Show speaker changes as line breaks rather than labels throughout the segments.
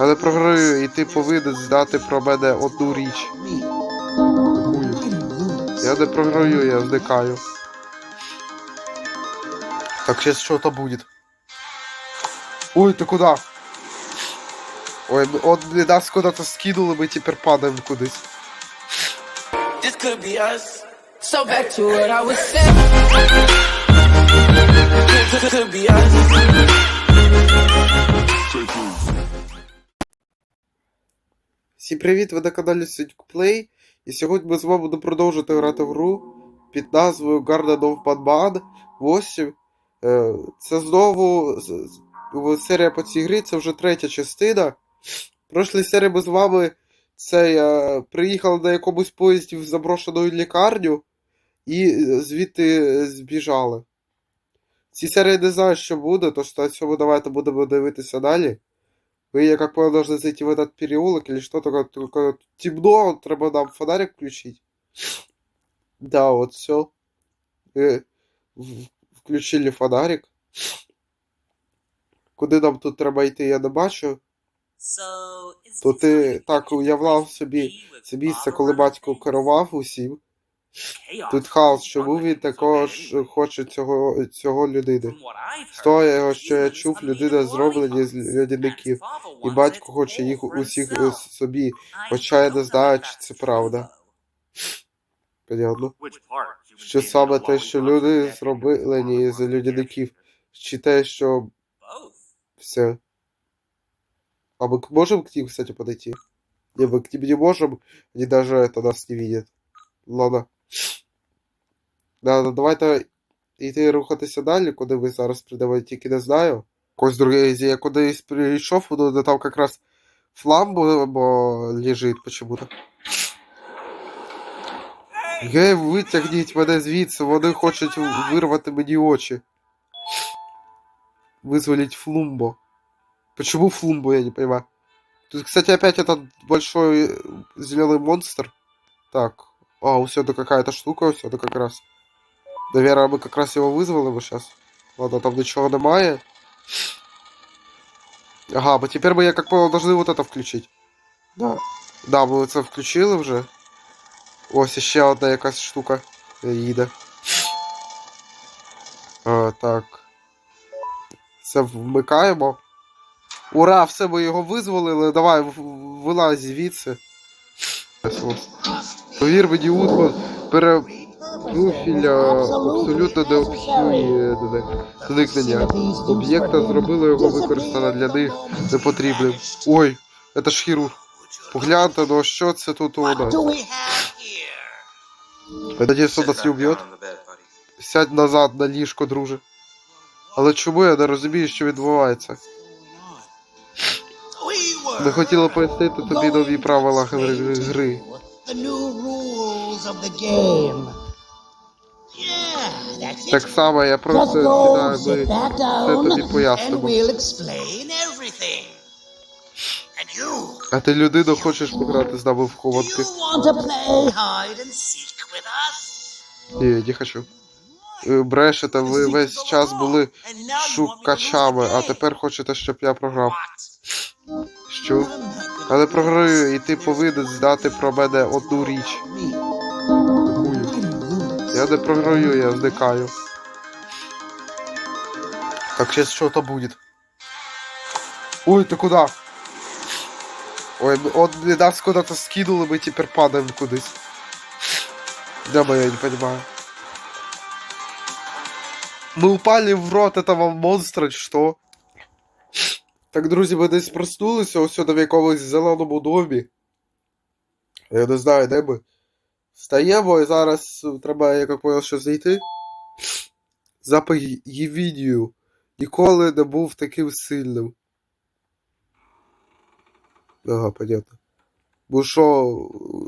Не програю, і ти повинен знати про мене одну річ. Я не програю, я зникаю. Так, сейчас что-то будет. Ой, ты куда? Ой, он нас куда-то скинули, мы теперь падаем кудись.
So back to what I was saying.
Всім привіт, ви на каналі Play. І сьогодні ми з вами будемо продовжувати грати в гру під назвою Garden of Batman 8. Е, Це знову серія по цій грі, це вже третя частина. В прошлій серії ми з вами це, е, приїхали на якомусь поїзді в заброшену лікарню і е, звідти збіжали. В цій серії не знаю, що буде, тож на цьому давайте будемо дивитися далі. Вы, я как понял, должны зайти в этот переулок или что-то, как- только темно, треба нам фонарик включить. Да, вот все. Включили фонарик. Куди нам тут треба йти, я не бачу.
То ти
так уявляв собі Це місце, коли батько керував усім. Тут хаос, чому він також хоче цього, цього людини.
З того, що я чув,
людина зроблені з людяників, І батько хоче їх усіх е, собі, хоча я не знаю, чи це правда. Понятно. Що саме те, що люди зроблені з людяників, чи те, що все. А мы к- можем к ним, кстати, подойти? Не, мы к ним не можем, они даже это нас не видят. Ладно. Да, да, давайте йти рухатися далі, куди ви зараз прийдемо, я тільки не знаю. Якось друге, я кудись прийшов, ну, де там якраз фламбо бо лежить почему-то. Гей, витягніть мене звідси, вони хочуть вирвати мені очі. Вызволить Флумбо. Почему Флумбо, я не понимаю. Тут, кстати, опять этот большой э, зеленый монстр. Так. А, у сюда какая-то штука, у сюда как раз. Наверное, мы как раз его вызвали бы сейчас. Ладно, там ничего немає. Ага, бо тепер ми, я как понял, должны вот это включить. Да. Да, ми це включили вже. Ось ще одна якась штука їде. А, так. Це вмикаємо. Ура, все, ми його визволили. Давай, в- вилазь звідси. Ось, ось. Повір мені, Утман, перепрофіля абсолютно необхідні зникнення. Об'єкта зробили його використано для них непотрібним. Ой, це ж хірург. Погляньте, ну що це тут у нас? Я надіюсь, он нас не уб'є. Сядь назад на ліжко, друже. Але чому я не розумію, що відбувається? Ми хотіли пояснити тобі нові правила гри. Так само я просто сідаю, все тобі пояснимо. А ти людина хочеш пограти з нами в хованки? Ні, не хочу. Е, Брешете, ви весь час були шукачами, а тепер хочете, щоб я програв. Що? Не програю, і ти повинен знати про мене одну річ. Я не програю, я зникаю. Так, сейчас что-то будет. Ой, ты куда? Ой, м- он мне нас куда-то скинули, мы теперь падаем кудись. Да, я не понимаю. Мы упали в рот этого монстра, чи що? Так, друзі, ми десь проснулися ось сюди в якомусь зеленому домі. Я не знаю, де ми. Встаємо і зараз е, треба, я як понял, що зайти. Запах Євідію ніколи не був таким сильним. Ага, понятно. Бо що,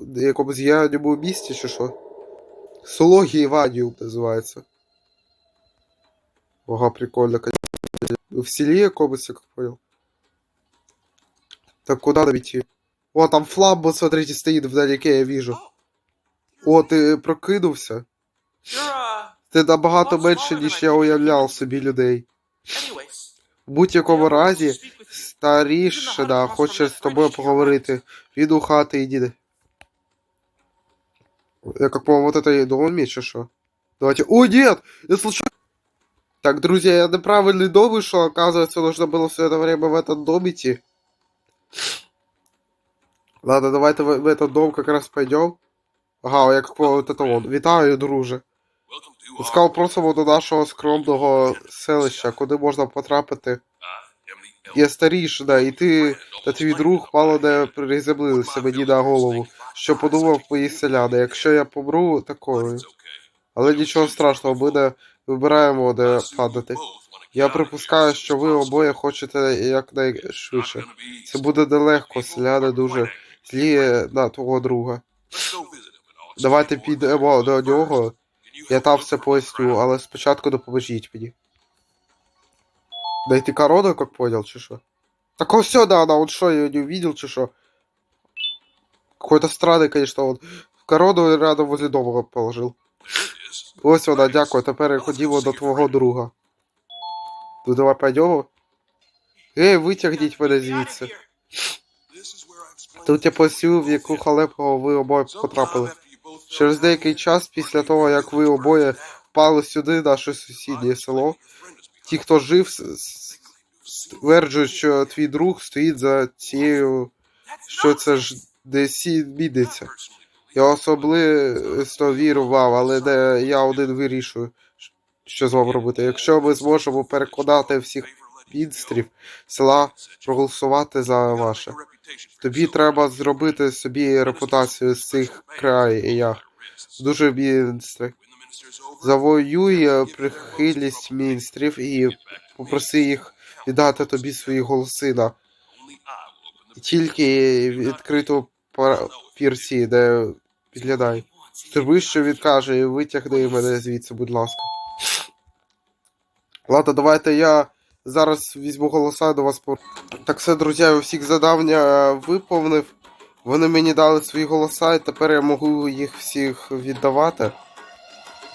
в якомусь яному місті чи що? Село Євадіум називається. Ага, прикольно, конечно. В селі якомусь, як понял. Так куда нам? О, там фламба, смотрите, стоит вдалеке, я вижу. О, ти прокинувся? Ти набагато менше, ніж я уявляв собі людей. В будь-якому разі, старішина хоче з тобою поговорити. Піду в хати іди. Я как понял, вот это и дом меч, а что? Давайте... О, нет! Я случайно... Так, друзья, я неправильный дом вышел. Оказывается, нужно было все это время в этот дом идти. Ладно, давайте в, в этот дом как раз пойдем. Ага, я как понял, вот это он. Вітаю, друже. Ласкаво просимо до нашого скромного селища, куди можна потрапити. Я старішина, і ти та твій друг мало не приземлилися мені на голову, що подумав мої селяни. Якщо я помру такою. Але нічого страшного, ми не вибираємо, де падати. Я припускаю, що ви обоє хочете якнайшвидше. Це буде нелегко, селяни дуже злі на твого друга. Давайте підемо до нього, я там все поясню, але спочатку допоможіть мені. Дайте корону, как понял, чи що? Так он все, да, она он что, ее не увидел, чи что? Какой-то странный, конечно, он корону рядом возле дома положил. Ось вона, дякую, тепер ходімо до твого друга. Ну давай пойдемо. Ей, витягніть мене звідси. Тут я поясню, в яку халепу ви обоє потрапили. Через деякий час після того, як ви обоє впали сюди, наше сусіднє село, ті, хто жив, стверджують, що твій друг стоїть за цією, що це ж десь бідиться. Я особисто вірю вам, але де я один вирішую, що з вами робити. Якщо ми зможемо переконати всіх мінстрів села проголосувати за ваше. Тобі треба зробити собі репутацію з цих країв. Дуже мінстри. Завоюй прихильність мінстрів і попроси їх віддати тобі свої голоси на тільки відкриту пірці, де підглядай. Зроби, що відкаже, і витягни мене звідси, будь ласка. Ладно, давайте я зараз візьму голоса до вас по. Так все, друзі, я всіх задавня е, виповнив. Вони мені дали свої голоса, і тепер я можу їх всіх віддавати.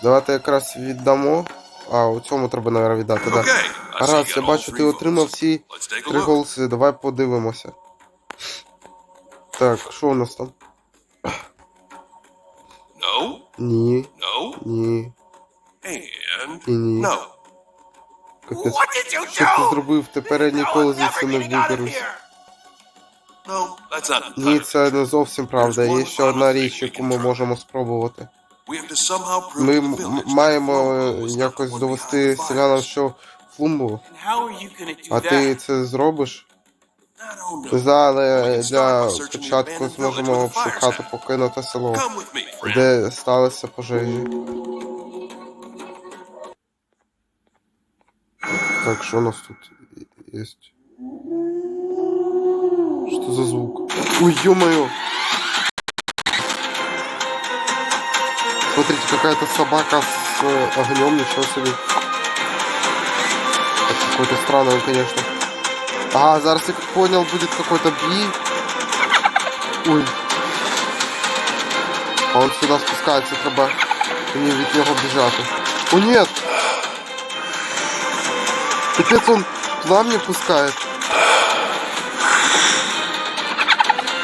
Давайте якраз віддамо. А, у цьому треба, мабуть, віддати, так. Да. Гаразд, я бачу, ти отримав всі три голоси. Давай подивимося. Так, що у нас там?
No,
Ні,
no,
ні,
and
і ні.
no.
Капець. Що ти зробив? Тепер я ніколи звідси не виберусь.
Not
Ні, це не зовсім правда. Є ще одна річ, яку ми можемо спробувати. Ми маємо
was
якось довести селянам, що флумбу. А ти це зробиш?
Start
для початку зможемо обшукати покинуте село, де сталися пожежі. Так, що у нас тут є? Що за звук? Ой, ё-моё! Смотрите, какая-то собака с э, огнем, ничего себе. Так, какой-то странный он, конечно. А, зараз я как понял, будет какой-то бій. Ой. А он сюда спускается, треба мені від нього біжати. О, нет! Капець он пламя пускає.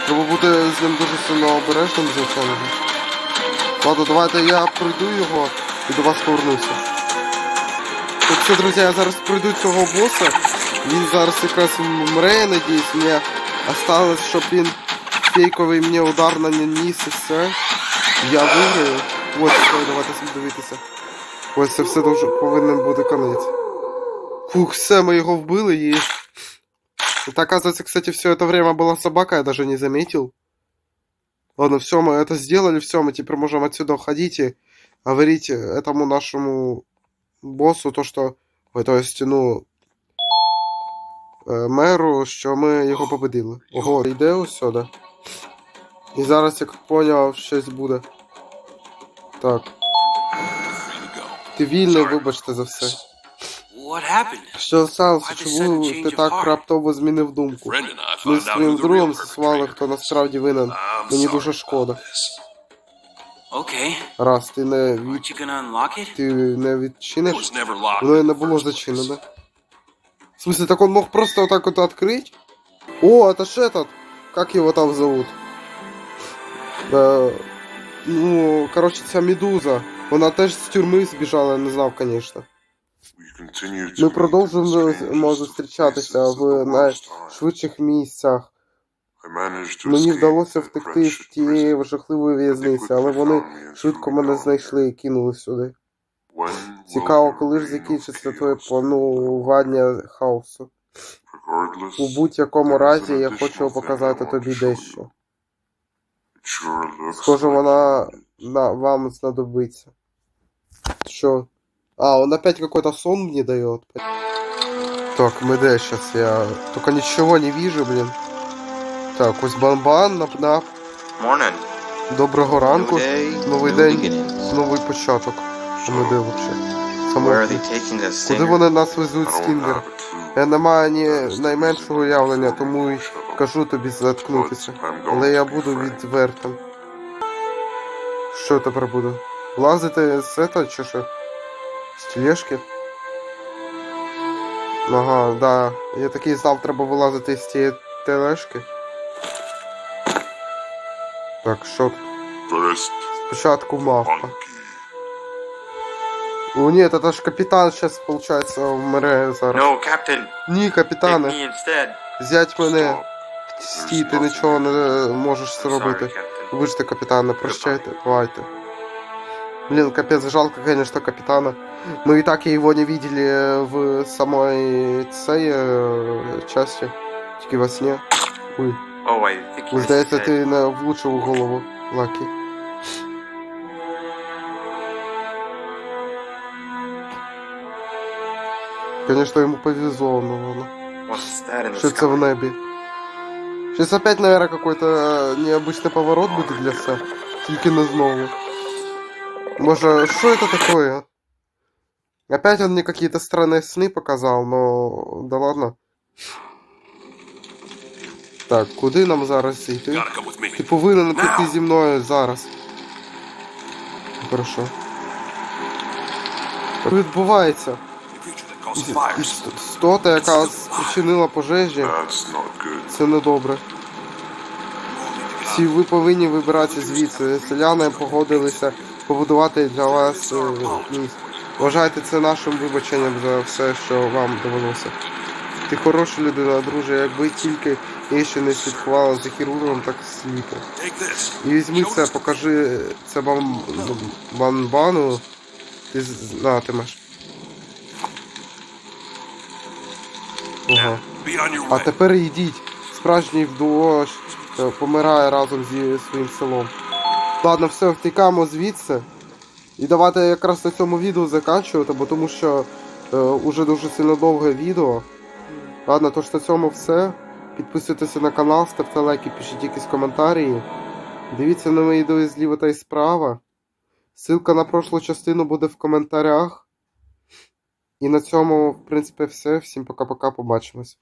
Треба бути з ним дуже сильно обережним, звичайно. Ладно, давайте я пройду його і до вас повернуся. Так що, друзі, я зараз пройду цього боса. Він зараз якраз мре, я надіюсь, мені осталось, щоб він фейковий мені удар наніс і все. Я виграю. Ось давайте дивитися. Ось це все дуже повинен бути конець. Фух, мы его вбили и... Это, оказывается, кстати, все это время была собака, я даже не заметил. Ладно, все, мы это сделали, все, мы теперь можем отсюда уходить и говорить этому нашему боссу то, что... Ой, то есть, ну... е, Меру, що ми його победили. Ого, йде ось сюди. І зараз, як поняв, щось буде. Так, ти вільний, вибачте за все.
What happened?
Що сталося? Чому ти так раптово змінив думку?
Friend and I
Ми
found
з
out
твоїм
who the real
другом з'ясували,
perpetrator.
хто насправді винен.
I'm
Мені
sorry
дуже
about
шкода.
this.
Okay.
Раз, ти не від...
Aren't you gonna unlock it?
ти не
It
відчиниш?
was never locked.
Воно і
in
не
the
було
first place.
зачинене. В смысле, так он мог просто вот так вот открыть? О, это ж этот. Как его там зовут? Е, ну, короче, ця медуза. Вона теж з тюрми збіжала, я не знав, конечно. Ми продовжуємо зустрічатися в найшвидших місцях. Мені вдалося втекти з тієї жахливої в'язниці, але вони швидко мене знайшли і кинули сюди. Цікаво, коли ж закінчиться твоє планування хаосу. У будь-якому разі я хочу показати тобі дещо. Схоже, вона на, вам знадобиться. Що? А, он опять какой-то сон мне дает. Так, мы да, сейчас я только ничего не вижу, блин. Так, ось банбан, нап-нап.
Morning.
Доброго ранку. Новий день, новий початок. Ми де вообще? Куди вони нас везуть, Стінгер? Я не маю ні найменшого уявлення, тому й кажу тобі заткнутися. Але я буду відвертим. Що тепер буду? Лазити з этого чи що? З тележки? Ага, да. Я такий знав, треба вилазити з тієї тележки. Так, що тут? Спочатку мавпа. О, ні, це ж капітан зараз, виходить, вмре зараз.
No, Captain.
Ні, капітане, взять мене. Стій, ти нічого не можеш зробити.
Captain.
Вибачте, капітане, прощайте, давайте. Блин, капец, жалко, конечно, капитана. Мы и так его не видели в самой цей е, части. Тільки во сне. Ой,
Oh, I think he
ви
was
здається,
dead.
ти не влучив у голову, Лакі. Конечно, йому повезло, но ладно.
What's that in the
Що це в
sky?
небі? Сейчас опять, наверное, какой-то необычный поворот буде для все. Тільки не знову. Може, что это такое? Опять он мне какие-то странные сны показал, но... Да ладно. Так, куди нам зараз йти?
Gotta come with me.
Ти повинен піти зі мною зараз. Хорошо. Що відбувається?
Creature that causes
Іс-
fires.
іс- Істота, яка спричинила пожежі. Це недобре. Всі ви повинні вибиратися звідси. Селяни погодилися побудувати для вас е, місць. Вважайте це нашим вибаченням за все, що вам довелося. Ти хороша людина, друже, якби тільки я ще не слідкувала за хірургом, так сліпо. І візьми це, покажи це банбану, ти знатимеш. Ага. А тепер йдіть. Справжній вдовош е, помирає разом зі своїм селом. Ладно, все, втікаємо звідси. І давайте якраз на цьому відео закінчувати, бо тому що е, уже дуже сильно довге відео. Ладно, тож на цьому все. Підписуйтеся на канал, ставте лайки, пишіть якісь коментарі. Дивіться на мої відео зліва та й справа. Ссылка на прошлу частину буде в коментарях. І на цьому, в принципі, все. Всім пока-пока, побачимось.